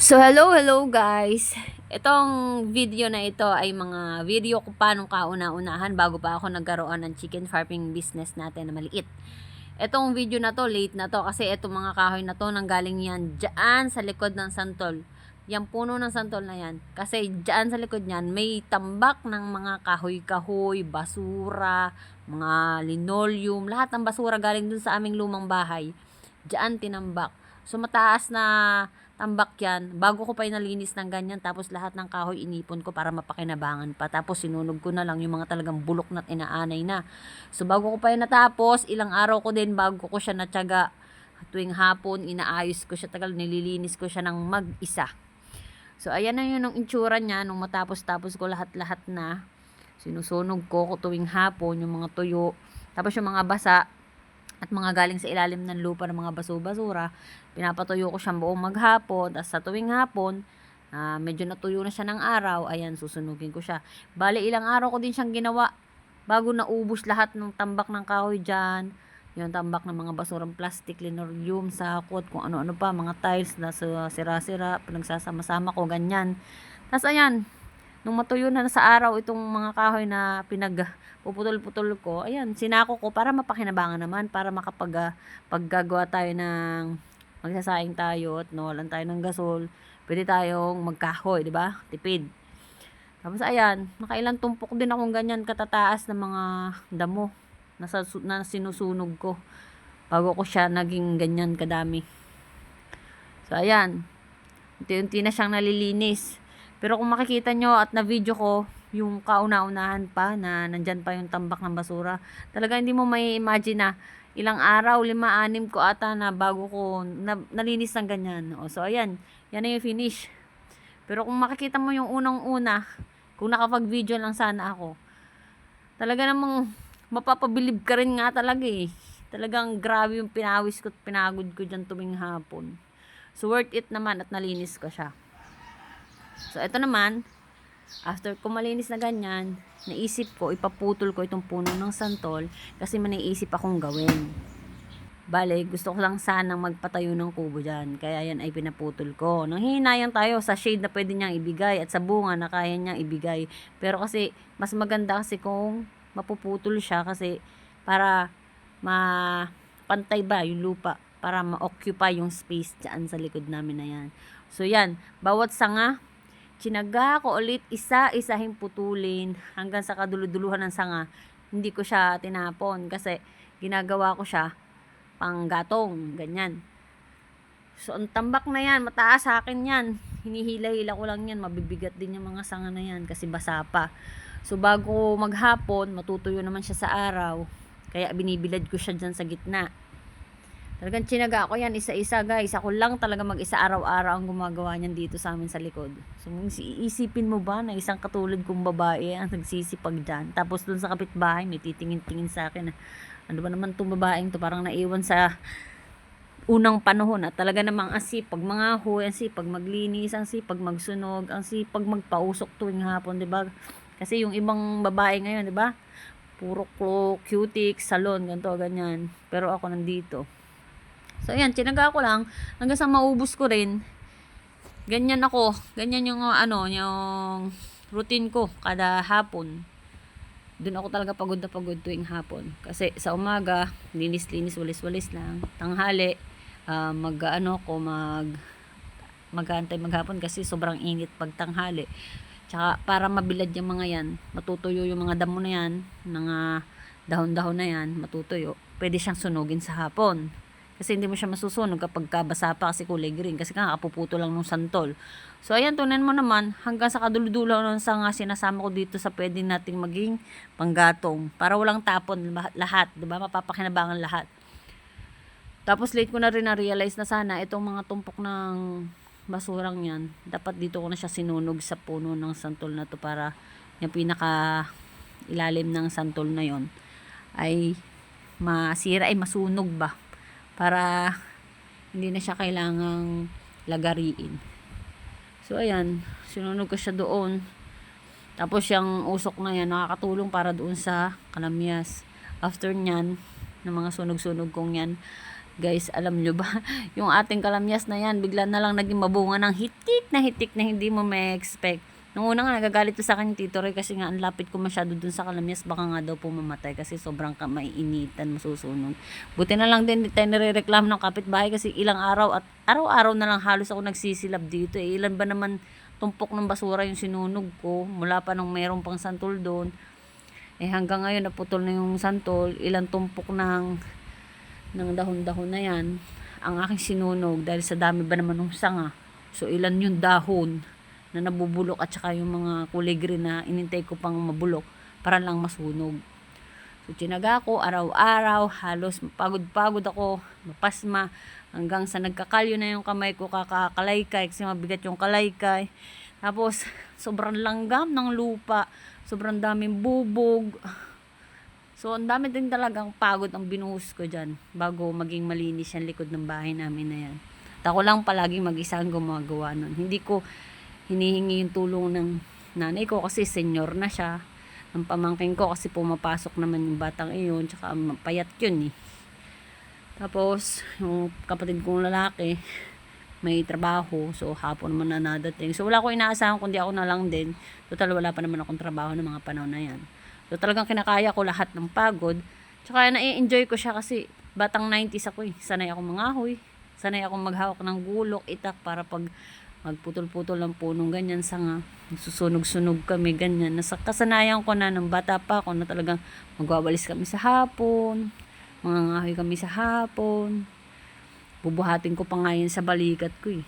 So, hello, hello guys. Itong video na ito ay mga video ko paano kauna-unahan bago pa ako nagkaroon ng chicken farming business natin na maliit. Itong video na to, late na to kasi itong mga kahoy na to nanggaling yan dyan sa likod ng santol. Yung puno ng santol na yan. Kasi dyan sa likod niyan may tambak ng mga kahoy-kahoy, basura, mga linoleum, lahat ng basura galing dun sa aming lumang bahay. Dyan tinambak. So mataas na tambak yan. Bago ko pa inalinis ng ganyan, tapos lahat ng kahoy inipon ko para mapakinabangan pa. Tapos sinunog ko na lang yung mga talagang bulok na inaanay na. So bago ko pa yun natapos, ilang araw ko din bago ko siya natyaga. Tuwing hapon, inaayos ko siya, tagal nililinis ko siya ng mag-isa. So ayan na yun ang itsura niya nung matapos-tapos ko lahat-lahat na. Sinusunog ko tuwing hapon yung mga tuyo. Tapos yung mga basa, at mga galing sa ilalim ng lupa ng mga baso-basura, pinapatuyo ko siyang buong maghapon, at sa tuwing hapon, ah, medyo natuyo na siya ng araw, ayan, susunugin ko siya. Bale, ilang araw ko din siyang ginawa, bago naubos lahat ng tambak ng kahoy dyan, yung tambak ng mga basurang plastic, linoleum, sakot, kung ano-ano pa, mga tiles na sira-sira, pinagsasama-sama ko, ganyan. Tapos ayan, nung matuyo na sa araw itong mga kahoy na pinag puputol-putol ko, ayan, sinako ko para mapakinabangan naman, para makapag ah, paggagawa tayo ng magsasaing tayo at nawalan tayo ng gasol, pwede tayong magkahoy, di ba? Tipid. Tapos ayan, nakailang tumpok din akong ganyan katataas ng mga damo na, sa, na sinusunog ko bago ko siya naging ganyan kadami. So ayan, unti-unti na siyang nalilinis. Pero kung makikita nyo at na video ko, yung kauna-unahan pa na nandyan pa yung tambak ng basura, talaga hindi mo may imagine na ilang araw, lima, anim ko ata na bago ko na, nalinis ng ganyan. O, so ayan, yan na yung finish. Pero kung makikita mo yung unang-una, kung nakapag-video lang sana ako, talaga namang mapapabilib ka rin nga talaga eh. Talagang grabe yung pinawis ko at pinagod ko dyan tuwing hapon. So worth it naman at nalinis ko siya. So ito naman, after ko malinis na ganyan, naisip ko, ipaputol ko itong puno ng santol kasi may naisip akong gawin. Bale, gusto ko lang sanang magpatayo ng kubo dyan. Kaya yan ay pinaputol ko. Nang hihinayan tayo sa shade na pwede niyang ibigay at sa bunga na kaya niyang ibigay. Pero kasi, mas maganda kasi kung mapuputol siya kasi para mapantay ba yung lupa para ma-occupy yung space dyan sa likod namin na yan. So yan, bawat sanga, chinaga ko ulit isa-isahing putulin hanggang sa kaduluduluhan ng sanga. Hindi ko siya tinapon kasi ginagawa ko siya pang gatong, ganyan. So, ang tambak na yan, mataas sa akin yan. Hinihila-hila ko lang yan, mabibigat din yung mga sanga na yan kasi basa pa. So, bago maghapon, matutuyo naman siya sa araw. Kaya binibilad ko siya dyan sa gitna. Talagang chinaga ko yan isa-isa guys. Ako lang talaga mag-isa araw-araw ang gumagawa niyan dito sa amin sa likod. So kung iisipin mo ba na isang katulad kong babae ang nagsisipag dyan. Tapos dun sa kapitbahay may titingin-tingin sa akin na ano ba naman itong babaeng to parang naiwan sa unang panahon at talaga namang ang sipag mga ho, ang sipag maglinis, ang sipag magsunog, ang sipag magpausok tuwing hapon, 'di ba? Kasi yung ibang babae ngayon, 'di ba? Puro cutics, salon, ganito, ganyan. Pero ako nandito. So, ayan, tinaga ko lang. Hanggang sa maubos ko rin. Ganyan ako. Ganyan yung, ano, yung routine ko kada hapon. Doon ako talaga pagod na pagod tuwing hapon. Kasi sa umaga, linis-linis, walis-walis lang. Tanghali, uh, mag, ano ko, mag, magantay maghapon kasi sobrang init pag tanghali. Tsaka para mabilad yung mga yan, matutuyo yung mga damo na yan, mga dahon-dahon na yan, matutuyo. Pwede siyang sunugin sa hapon. Kasi hindi mo siya masusunog kapag kabasa pa kasi kulay green. Kasi nga kapuputo lang ng santol. So ayan, tunan mo naman hanggang sa kaduludulo ng sanga sinasama ko dito sa pwede nating maging panggatong. Para walang tapon lahat. Diba? Mapapakinabangan lahat. Tapos late ko na rin na-realize na sana itong mga tumpok ng basurang yan. Dapat dito ko na siya sinunog sa puno ng santol na to para yung pinaka ilalim ng santol na yon ay masira ay masunog ba para hindi na siya kailangang lagariin. So, ayan, sinunog ko siya doon. Tapos, yung usok na yan, nakakatulong para doon sa kalamyas. After nyan, ng mga sunog-sunog kong yan, Guys, alam nyo ba, yung ating kalamyas na yan, bigla na lang naging mabunga ng hitik na hitik na hindi mo may expect. Nung una nga, nagagalit to sa akin tito Roy kasi nga ang lapit ko masyado dun sa kalamyas, baka nga daw po mamatay kasi sobrang ka maiinitan, masusunog. Buti na lang din, di tayo nare-reklamo ng kapitbahay kasi ilang araw at araw-araw na lang halos ako nagsisilab dito. Eh, ilan ba naman tumpok ng basura yung sinunog ko mula pa nung mayroong pang santol doon. Eh hanggang ngayon naputol na yung santol, ilang tumpok ng ng dahon-dahon na yan ang aking sinunog dahil sa dami ba naman ng sanga. So ilan yung dahon na nabubulok at saka yung mga kulay green na inintay ko pang mabulok para lang masunog. So tinaga ko araw-araw, halos pagod-pagod ako, mapasma hanggang sa nagkakalyo na yung kamay ko kakakalaykay kasi mabigat yung kalaykay. Tapos sobrang langgam ng lupa, sobrang daming bubog. So, ang dami din talagang pagod ang binuhos ko dyan bago maging malinis yung likod ng bahay namin na yan. At ako lang palaging mag-isa ang gumagawa nun. Hindi ko hinihingi yung tulong ng nanay ko kasi senior na siya. Ang pamangking ko kasi pumapasok naman yung batang iyon. Tsaka payat yun eh. Tapos, yung kapatid kong lalaki, may trabaho. So, hapon naman na nadating. So, wala ko inaasahan kundi ako na lang din. Total, wala pa naman akong trabaho ng mga panahon na yan. So, talagang kinakaya ko lahat ng pagod. Tsaka, na-enjoy ko siya kasi batang 90s ako eh. Sanay akong mangahoy. Sanay akong maghawak ng gulok, itak para pag magputol-putol ng punong ganyan sanga. Susunog-sunog kami ganyan. Nasa kasanayan ko na ng bata pa ako na talagang magwawalis kami sa hapon. Mga ngahoy kami sa hapon. Bubuhatin ko pa nga yun sa balikat ko eh.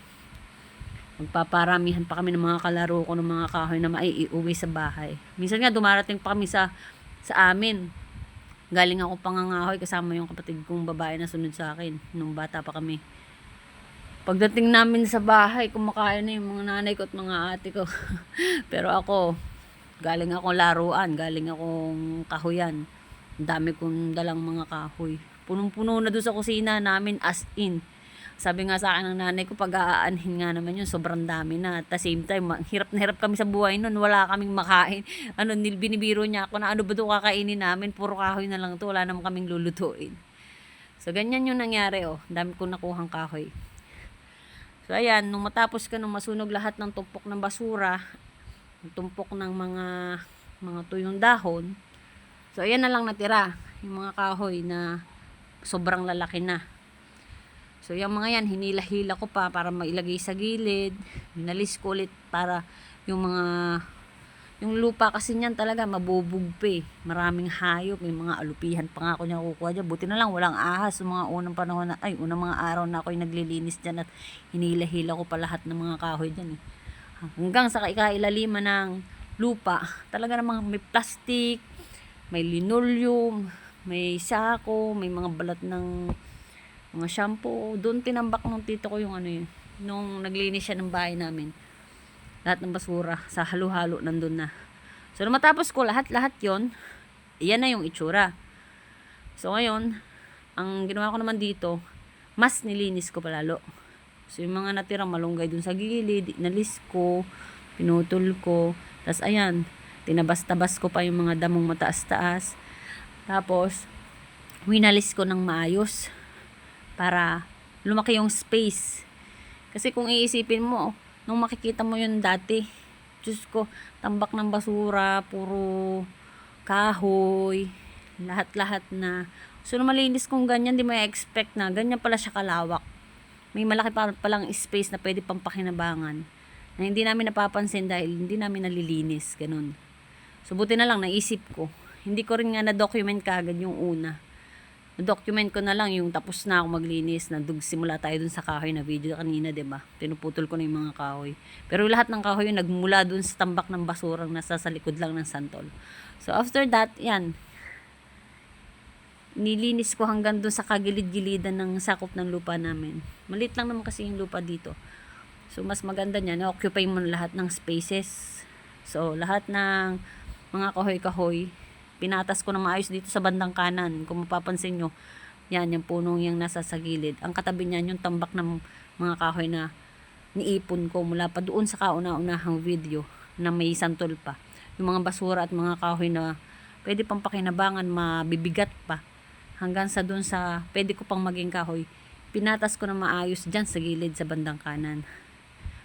Magpaparamihan pa kami ng mga kalaro ko ng mga kahoy na maiiuwi sa bahay. Minsan nga dumarating pa kami sa sa amin. Galing ako pangangahoy kasama yung kapatid kong babae na sunod sa akin nung bata pa kami Pagdating namin sa bahay, kumakain na yung mga nanay ko at mga ate ko. Pero ako, galing akong laruan, galing akong kahoyan. Ang dami kong dalang mga kahoy. Punong-puno na doon sa kusina namin as in. Sabi nga sa akin ng nanay ko, pag aanhin nga naman yun, sobrang dami na. At the same time, hirap na hirap kami sa buhay nun. Wala kaming makain. Ano, binibiro niya ako na ano ba ito kakainin namin? Puro kahoy na lang to Wala naman kaming lulutuin. So, ganyan yung nangyari, oh. Dami kong nakuhang kahoy. So ayan, nung matapos ka nung masunog lahat ng tumpok ng basura, tumpok ng mga mga tuyong dahon. So ayan na lang natira, yung mga kahoy na sobrang lalaki na. So yung mga yan, hinila-hila ko pa para mailagay sa gilid. Hinalis ko ulit para yung mga yung lupa kasi niyan talaga mabubugpe. Maraming hayop, may mga alupihan pa nga ako niya kukuha dyan. Buti na lang walang ahas sa mga unang panahon na, ay, unang mga araw na ako'y naglilinis dyan at hinila-hila ko pa lahat ng mga kahoy dyan eh. Hanggang sa ikailaliman ng lupa, talaga namang may plastic, may linoleum, may sako, may mga balat ng mga shampoo. Doon tinambak nung tito ko yung ano yun, nung naglinis siya ng bahay namin lahat ng basura sa halo-halo nandun na. So, nung matapos ko lahat-lahat yon iyan na yung itsura. So, ngayon, ang ginawa ko naman dito, mas nilinis ko palalo. So, yung mga natirang malunggay dun sa gilid, inalis ko, pinutol ko. Tapos, ayan, tinabas-tabas ko pa yung mga damong mataas-taas. Tapos, winalis ko ng maayos para lumaki yung space. Kasi kung iisipin mo, nung makikita mo yun dati, Diyos ko, tambak ng basura, puro kahoy, lahat-lahat na. So, nung malinis kong ganyan, di mo expect na ganyan pala siya kalawak. May malaki pa palang space na pwede pang pakinabangan na hindi namin napapansin dahil hindi namin nalilinis, ganun. So, buti na lang, naisip ko. Hindi ko rin nga na-document kagad yung una document ko na lang yung tapos na ako maglinis na dug simula tayo dun sa kahoy na video kanina, ba? Pinuputol ko na yung mga kahoy. Pero lahat ng kahoy yung nagmula dun sa tambak ng basurang nasa sa likod lang ng santol. So after that, 'yan. Nilinis ko hanggang dun sa kagilid-gilidan ng sakop ng lupa namin. Malit lang naman kasi yung lupa dito. So mas maganda niyan, occupy mo lahat ng spaces. So lahat ng mga kahoy-kahoy pinatas ko na maayos dito sa bandang kanan. Kung mapapansin nyo, yan, yung punong yung nasa sa gilid. Ang katabi niyan, yung tambak ng mga kahoy na niipon ko mula pa doon sa kauna-unahang video na may santol pa. Yung mga basura at mga kahoy na pwede pang pakinabangan, mabibigat pa. Hanggang sa doon sa pwede ko pang maging kahoy, pinatas ko na maayos dyan sa gilid sa bandang kanan.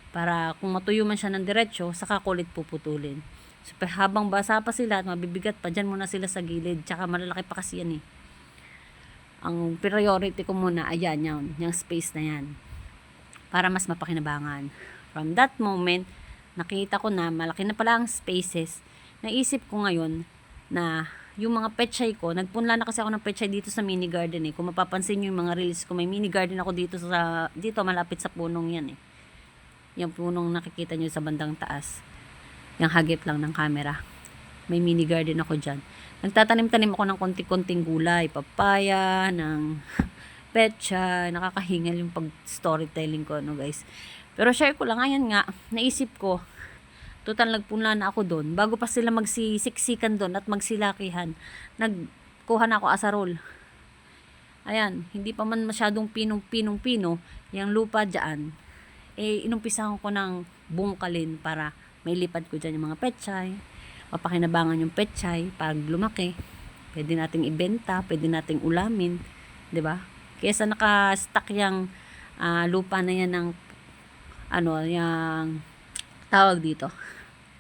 Para kung matuyo man siya ng diretsyo, saka ko ulit puputulin. Pa- habang basa pa sila at mabibigat pa, dyan muna sila sa gilid. Tsaka malalaki pa kasi yan eh. Ang priority ko muna, ayan, yan, yung space na yan. Para mas mapakinabangan. From that moment, nakita ko na malaki na pala ang spaces. Naisip ko ngayon na yung mga petchay ko, nagpunla na kasi ako ng petchay dito sa mini garden eh. Kung mapapansin nyo yung mga reels ko, may mini garden ako dito sa dito malapit sa punong yan eh. Yung punong nakikita nyo sa bandang taas. Yung hagip lang ng camera. May mini garden ako dyan. Nagtatanim-tanim ako ng konti-konting gulay, papaya, ng petsa, nakakahingal yung pag storytelling ko, no guys. Pero share ko lang, ayan nga, naisip ko, total nagpunla na ako doon. Bago pa sila magsisiksikan doon at magsilakihan, nagkuha na ako asarol. Ayan, hindi pa man masyadong pinong-pinong-pino, yung lupa dyan, eh, inumpisahan ko ng bungkalin para may lipad ko dyan yung mga petchay, mapakinabangan yung petchay pag lumaki. Pwede nating ibenta, pwede nating ulamin, ba? Kaysa naka-stack yung ah, lupa na yan ng ano, yung tawag dito.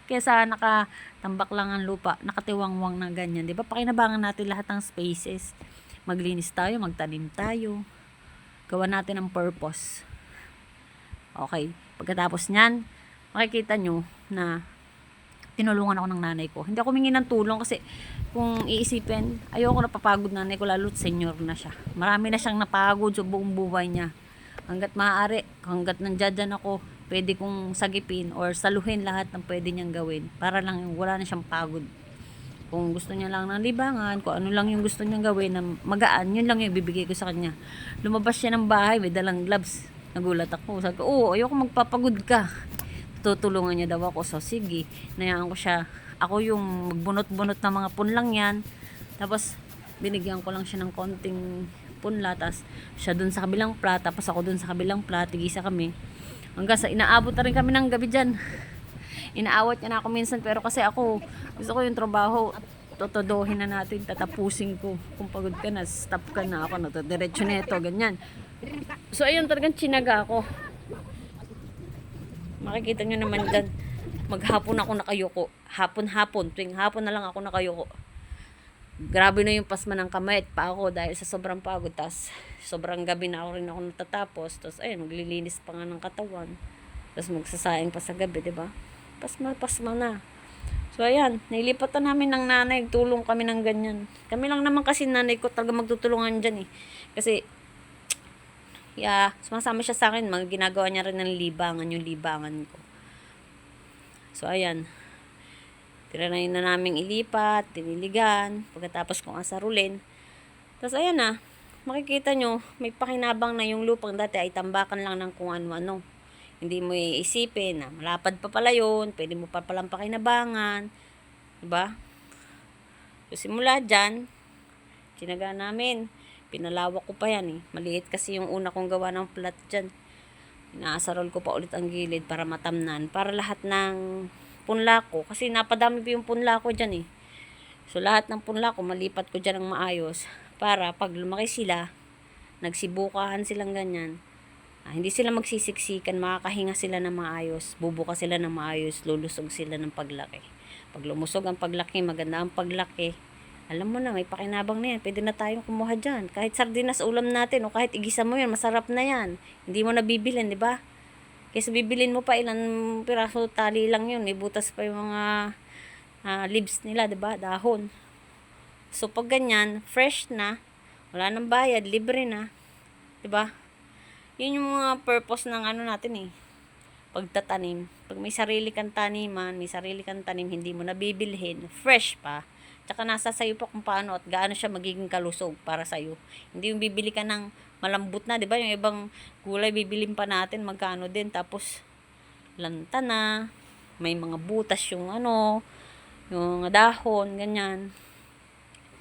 Kaysa nakatambak lang ang lupa, nakatiwangwang na ganyan, 'di ba? Pakinabangan natin lahat ng spaces. Maglinis tayo, magtanim tayo. Gawa natin ng purpose. Okay. Pagkatapos niyan, makikita nyo na tinulungan ako ng nanay ko. Hindi ako humingi ng tulong kasi kung iisipin, ayoko napapagod nanay ko lalo't senior na siya. Marami na siyang napagod sa buong buhay niya. Hanggat maaari, hanggat nandyan ako, pwede kong sagipin or saluhin lahat ng pwede niyang gawin para lang wala na siyang pagod. Kung gusto niya lang ng libangan, kung ano lang yung gusto niyang gawin na magaan, yun lang yung bibigay ko sa kanya. Lumabas siya ng bahay, may dalang gloves. Nagulat ako. Sabi ko, oo, ayoko magpapagod ka tutulungan niya daw ako. So, sige, nayaan ko siya. Ako yung magbunot-bunot ng mga punlang yan. Tapos, binigyan ko lang siya ng konting punla. Tapos, siya dun sa kabilang plat. Tapos, ako dun sa kabilang plat. Tigisa kami. Hanggang sa inaabot na rin kami ng gabi dyan. Inaawat niya na ako minsan. Pero kasi ako, gusto ko yung trabaho. Totodohin na natin. Tatapusin ko. Kung pagod ka na, stop ka na ako. Natadiretso na ito. Ganyan. So, ayun, talagang chinaga ako. Makikita nyo naman dyan, maghapon ako nakayuko. Hapon-hapon, tuwing hapon na lang ako nakayuko. Grabe na yung pasma ng kamay at pa ako dahil sa sobrang pagod. Tapos, sobrang gabi na ako rin ako natatapos. Tapos, ayun, maglilinis pa nga ng katawan. Tapos, magsasayang pa sa gabi, di ba? Pasma, pasma na. So, ayan, nailipat na namin ng nanay. Tulong kami ng ganyan. Kami lang naman kasi nanay ko talaga magtutulungan dyan eh. Kasi, yeah, sumasama siya sa akin. Mga ginagawa niya rin ng libangan, yung libangan ko. So, ayan. Tinanay na namin ilipat, tiniligan, pagkatapos kong asarulin. Tapos, ayan na. Makikita nyo, may pakinabang na yung lupang dati ay tambakan lang ng kung ano-ano. Hindi mo iisipin na malapad pa pala yun, pwede mo pa palang pakinabangan. Diba? So, simula dyan, tinaga namin. Pinalawak ko pa yan eh. Maliit kasi yung una kong gawa ng plat dyan. Inaasarol ko pa ulit ang gilid para matamnan. Para lahat ng punla ko. Kasi napadami pa yung punla ko dyan eh. So lahat ng punla ko, malipat ko dyan ng maayos. Para pag lumaki sila, nagsibukahan silang ganyan. Ah, hindi sila magsisiksikan, makakahinga sila ng maayos. Bubuka sila ng maayos, lulusog sila ng paglaki. Pag lumusog ang paglaki, maganda ang paglaki, alam mo na, may pakinabang na yan. Pwede na tayong kumuha dyan. Kahit sardinas ulam natin o kahit igisa mo yan, masarap na yan. Hindi mo na bibilin, di ba? Kaysa bibilin mo pa ilang piraso tali lang yun. May butas pa yung mga ah, leaves nila, di ba? Dahon. So, pag ganyan, fresh na, wala nang bayad, libre na. Di ba? Yun yung mga purpose ng ano natin eh. Pagtatanim. Pag may sarili kang taniman, may sarili kang tanim, hindi mo nabibilhin, fresh pa. Tsaka nasa sayo pa kung paano at gaano siya magiging kalusog para sa'yo. Hindi yung bibili ka ng malambot na, di ba? Yung ibang gulay bibilin pa natin, magkano din. Tapos, lanta na, may mga butas yung ano, yung dahon, ganyan.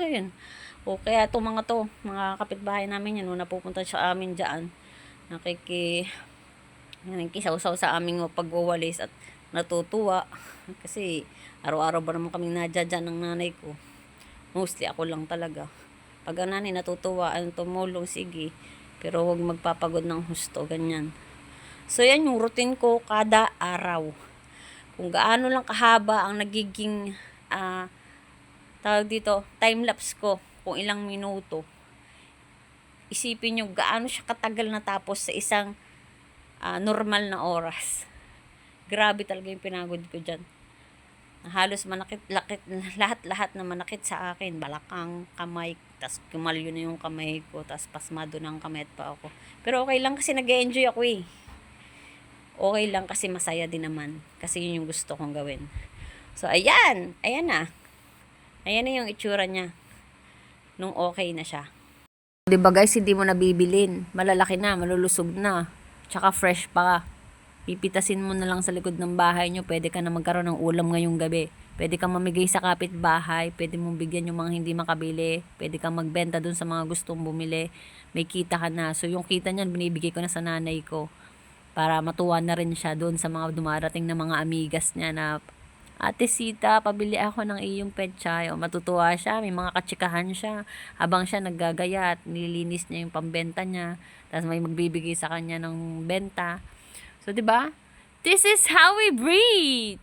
Ayun. O kaya itong mga to, mga kapitbahay namin yan, nung napupunta sa amin dyan, nakiki, nakikisaw-saw sa aming pagwawalis at natutuwa. Kasi, araw-araw ba naman kaming nadya ng nanay ko. Mostly ako lang talaga. Pag ang nanay natutuwa, ang tumulong, sige. Pero huwag magpapagod ng husto, ganyan. So, yan yung routine ko kada araw. Kung gaano lang kahaba ang nagiging, ah, tawag dito, time-lapse ko, kung ilang minuto. Isipin nyo gaano siya katagal na tapos sa isang ah, normal na oras. Grabe talaga yung pinagod ko dyan. Halos manakit, lakit, lahat-lahat na manakit sa akin. Balakang, kamay, tas kumalyo na yung kamay ko, tas pasmado ng kamay pa ako. Pero okay lang kasi nag enjoy ako eh. Okay lang kasi masaya din naman. Kasi yun yung gusto kong gawin. So, ayan. Ayan na. Ayan na yung itsura niya. Nung okay na siya. Di guys, hindi mo nabibilin. Malalaki na, malulusog na. Tsaka fresh pa. Pipitasin mo na lang sa likod ng bahay nyo. Pwede ka na magkaroon ng ulam ngayong gabi. Pwede kang mamigay sa kapitbahay. Pwede mong bigyan yung mga hindi makabili. Pwede kang magbenta dun sa mga gustong bumili. May kita ka na. So yung kita niyan, binibigay ko na sa nanay ko. Para matuwa na rin siya doon sa mga dumarating na mga amigas niya na Ate Sita, pabili ako ng iyong pechay. O, matutuwa siya, may mga katsikahan siya. Habang siya naggagaya at nililinis niya yung pambenta niya. Tapos may magbibigay sa kanya ng benta. So, di ba? This is how we breathe.